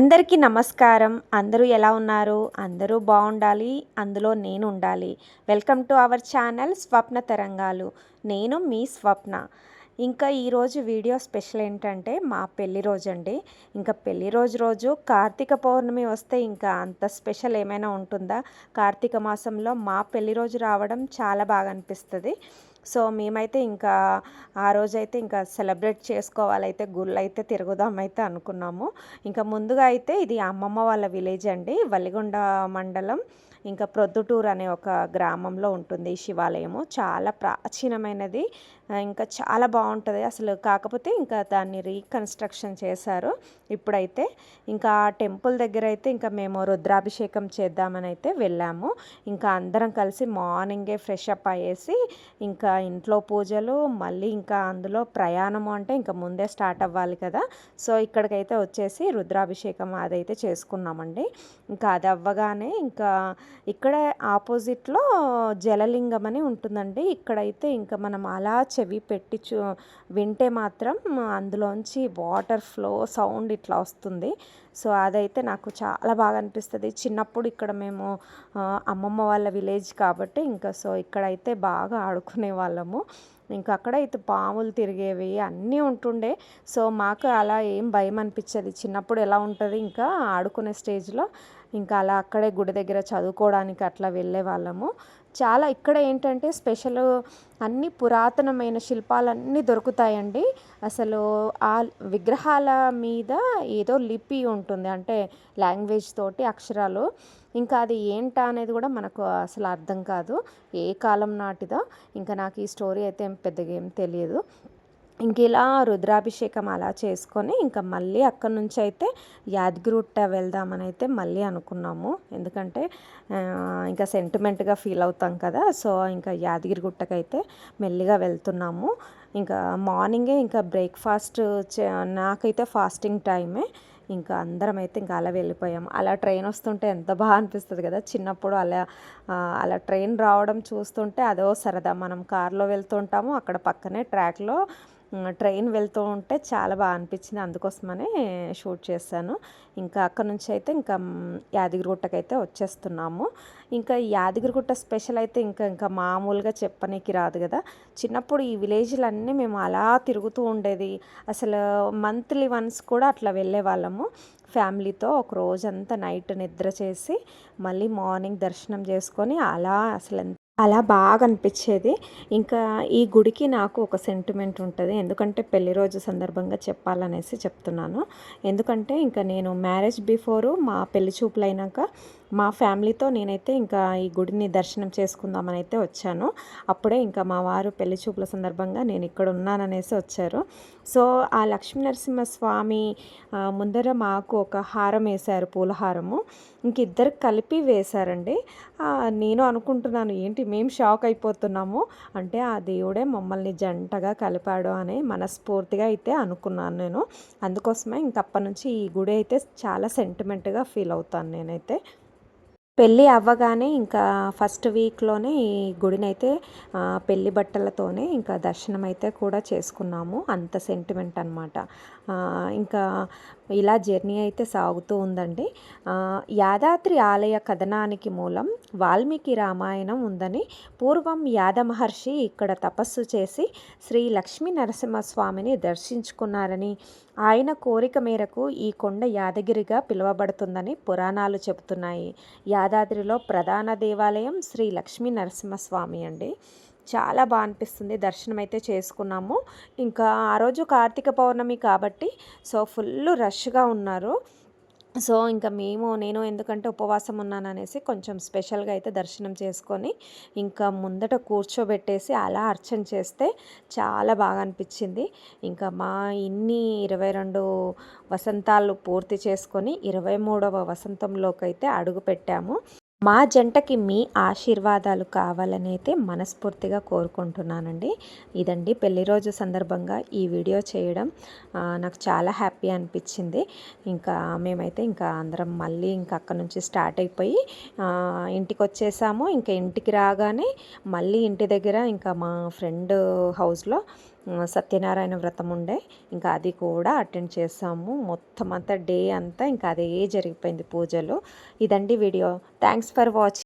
అందరికీ నమస్కారం. అందరూ ఎలా ఉన్నారు? అందరూ బాగుండాలి. అందులో నేను ఉండాలి. Welcome to our channel Swapna Tarangalu. నేను మీ స్వప్న. ఇంకా ఈరోజు వీడియో స్పెషల్ ఏంటంటే మా పెళ్ళి రోజు అండి ఇంకా పెళ్ళి రోజు రోజు కార్తీక పౌర్ణమి వస్తే ఇంకా అంత స్పెషల్ ఏమైనా ఉంటుందా? కార్తీక మాసంలో మా పెళ్ళి రోజు రావడం చాలా బాగా అనిపిస్తుంది. సో మేమైతే ఇంకా ఆ రోజైతే ఇంకా సెలబ్రేట్ చేసుకోవాలైతే గుళ్ళు అయితే తిరుగుదామైతే అనుకున్నాము. ఇంకా ముందుగా అయితే ఇది అమ్మమ్మ వాళ్ళ విలేజ్ అండి వలిగొండ మండలం. ఇంకా ప్రొద్దుటూరు అనే ఒక గ్రామంలో ఉంటుంది ఈ శివాలయము. చాలా ప్రాచీనమైనది. ఇంకా చాలా బాగుంటుంది. అసలు కాకపోతే ఇంకా దాన్ని రీకన్స్ట్రక్షన్ చేశారు ఇప్పుడైతే. ఇంకా ఆ టెంపుల్ దగ్గర అయితే ఇంకా మేము రుద్రాభిషేకం చేద్దామని అయితే వెళ్ళాము. ఇంకా అందరం కలిసి మార్నింగే ఫ్రెష్ అప్ అయ్యేసి ఇంకా ఇంట్లో పూజలు మళ్ళీ ఇంకా అందులో ప్రయాణము అంటే ఇంకా ముందే స్టార్ట్ అవ్వాలి కదా. సో ఇక్కడికైతే వచ్చేసి రుద్రాభిషేకం అదైతే చేసుకున్నామండి. ఇంకా అది అవ్వగానే ఇంకా ఇక్కడ ఆపోజిట్లో జలలింగం అని ఉంటుందండి. ఇక్కడైతే ఇంకా మనం అలా చెవి పెట్టి చూ వింటే మాత్రం అందులోంచి వాటర్ ఫ్లో సౌండ్ ఇట్లా వస్తుంది. సో అదైతే నాకు చాలా బాగా అనిపిస్తుంది. చిన్నప్పుడు ఇక్కడ మేము అమ్మమ్మ వాళ్ళ విలేజ్ కాబట్టి ఇంకా సో ఇక్కడైతే బాగా ఆడుకునే వాళ్ళము. ఇంకా అక్కడైతే పాములు తిరిగేవి అన్నీ ఉంటుండే. సో మాకు అలా ఏం భయం అనిపించేది. చిన్నప్పుడు ఎలా ఉంటుంది ఇంకా ఆడుకునే స్టేజ్లో. ఇంకా అలా అక్కడే గుడి దగ్గర చదువుకోవడానికి అట్లా వెళ్ళే వాళ్ళము. చాలా ఇక్కడ ఏంటంటే స్పెషల్ అన్ని పురాతనమైన శిల్పాలన్నీ దొరుకుతాయండి. అసలు ఆ విగ్రహాల మీద ఏదో లిపి ఉంటుంది అంటే లాంగ్వేజ్ తోటి అక్షరాలు. ఇంకా అది ఏంటా అనేది కూడా మనకు అసలు అర్థం కాదు. ఏ కాలం నాటిదో ఇంకా నాకు ఈ స్టోరీ అయితే పెద్దగా ఏం తెలియదు. ఇంక ఇలా రుద్రాభిషేకం అలా చేసుకొని ఇంకా మళ్ళీ అక్కడ నుంచి అయితే యాదగిరిగుట్ట వెళ్దామని అయితే మళ్ళీ అనుకున్నాము. ఎందుకంటే ఇంకా సెంటిమెంట్గా ఫీల్ అవుతాం కదా సో ఇంకా యాదగిరిగుట్టకైతే మెల్లిగా వెళ్తున్నాము. ఇంకా మార్నింగే ఇంకా బ్రేక్ఫాస్ట్ నాకైతే ఫాస్టింగ్ టైమే ఇంకా అందరం అయితే ఇంకా అలా వెళ్ళిపోయాం అలా ట్రైన్ వస్తుంటే ఎంత బాగా అనిపిస్తుంది కదా చిన్నప్పుడు అలా అలా ట్రైన్ రావడం చూస్తుంటే అదో సరదా. మనం కార్లో వెళ్తుంటాము అక్కడ పక్కనే ట్రాక్లో ట్రైన్ వెళ్తూ ఉంటే చాలా బాగా అనిపించింది. అందుకోసమనే షూట్ చేశాను. ఇంకా అక్కడ నుంచి అయితే ఇంకా యాదగిరిగుట్టకి యాదగిరిగుట్టకైతే వచ్చేస్తున్నాము. ఇంకా యాదగిరిగుట్ట స్పెషల్ అయితే ఇంకా ఇంకా మామూలుగా చెప్పనీకి రాదు కదా. చిన్నప్పుడు ఈ విలేజ్లన్నీ మేము అలా తిరుగుతూ ఉండేది. అసలు మంత్లీ వన్స్ కూడా అట్లా వెళ్ళే వాళ్ళము. ఫ్యామిలీతో ఒక రోజంతా నైట్ నిద్ర చేసి మళ్ళీ మార్నింగ్ దర్శనం చేసుకొని అలా అసలు ఎంత అలా బాగా అనిపించేది. ఇంకా ఈ గుడికి నాకు ఒక సెంటిమెంట్ ఉంటుంది. ఎందుకంటే పెళ్ళి రోజు సందర్భంగా చెప్పాలనేసి చెప్తున్నాను. ఎందుకంటే ఇంకా నేను మ్యారేజ్ బిఫోరు మా పెళ్ళి చూపులు అయినాక మా ఫ్యామిలీతో నేనైతే ఇంకా ఈ గుడిని దర్శనం చేసుకుందామని అయితే వచ్చాను. అప్పుడే ఇంకా మా వారు పెళ్ళి చూపుల సందర్భంగా నేను ఇక్కడ ఉన్నాననేసి వచ్చారు. సో ఆ లక్ష్మీ నరసింహస్వామి ముందర మాకు ఒక హారం వేశారు పూలహారము. ఇంక ఇద్దరు కలిపి వేశారండి. నేను అనుకుంటున్నాను ఏంటి మేము షాక్ అయిపోతున్నాము? అంటే ఆ దేవుడే మమ్మల్ని జంటగా కలిపాడు అని మనస్ఫూర్తిగా అయితే అనుకున్నాను నేను. అందుకోసమే ఇంకప్పటి నుంచి ఈ గుడి అయితే చాలా సెంటిమెంట్గా ఫీల్ అవుతాను నేనైతే. పెళ్ళి అవ్వగానే ఇంకా ఫస్ట్ వీక్లోనే ఈ గుడినైతే పెళ్ళి బట్టలతోనే ఇంకా దర్శనం అయితే కూడా చేసుకున్నాము. అంత సెంటిమెంట్ అనమాట ఇంకా ఇలా జర్నీ అయితే సాగుతూ ఉందండి. యాదాద్రి ఆలయ కథనానికి మూలం వాల్మీకి రామాయణం ఉందని పూర్వం యాద మహర్షి ఇక్కడ తపస్సు చేసి శ్రీ లక్ష్మీ నరసింహస్వామిని దర్శించుకున్నారని ఆయన కోరిక మేరకు ఈ కొండ యాదగిరిగా పిలువబడుతుందని పురాణాలు చెబుతున్నాయి. యాదాద్రిలో ప్రధాన దేవాలయం శ్రీ లక్ష్మీ నరసింహస్వామి అండి. చాలా బాగా అనిపిస్తుంది. దర్శనం అయితే చేసుకున్నాము. ఇంకా ఆ రోజు కార్తీక పౌర్ణమి కాబట్టి సో ఫుల్ రష్గా ఉన్నారు. సో ఇంకా మేము నేను ఎందుకంటే ఉపవాసం ఉన్నాను అనేసి కొంచెం స్పెషల్గా అయితే దర్శనం చేసుకొని ఇంకా ముందట కూర్చోబెట్టేసి అలా అర్చన చేస్తే చాలా బాగా అనిపించింది. ఇంకా మా ఇన్ని ఇరవై రెండు వసంతాలు పూర్తి చేసుకొని ఇరవై మూడవ వసంతంలోకి అయితే అడుగు పెట్టాము. మా జంటకి మీ ఆశీర్వాదాలు కావాలని అయితే మనస్ఫూర్తిగా కోరుకుంటున్నానండి. ఇదండి పెళ్ళి రోజు సందర్భంగా ఈ వీడియో చేయడం. నాకు చాలా హ్యాపీ అనిపించింది. ఇంకా మేమైతే ఇంకా అందరం మళ్ళీ ఇంకా అక్కడ నుంచి స్టార్ట్ అయిపోయి ఇంటికి వచ్చేసాము ఇంకా ఇంటికి రాగానే మళ్ళీ ఇంటి దగ్గర ఇంకా మా ఫ్రెండ్ హౌస్లో సత్యనారాయణ వ్రతం ఉండే. ఇంకా అది కూడా అటెండ్ చేసాము. మొత్తం అంతా డే అంతా ఇంకా అదే జరిగిపోయింది పూజలు. ఇదండి వీడియో. Thanks for watching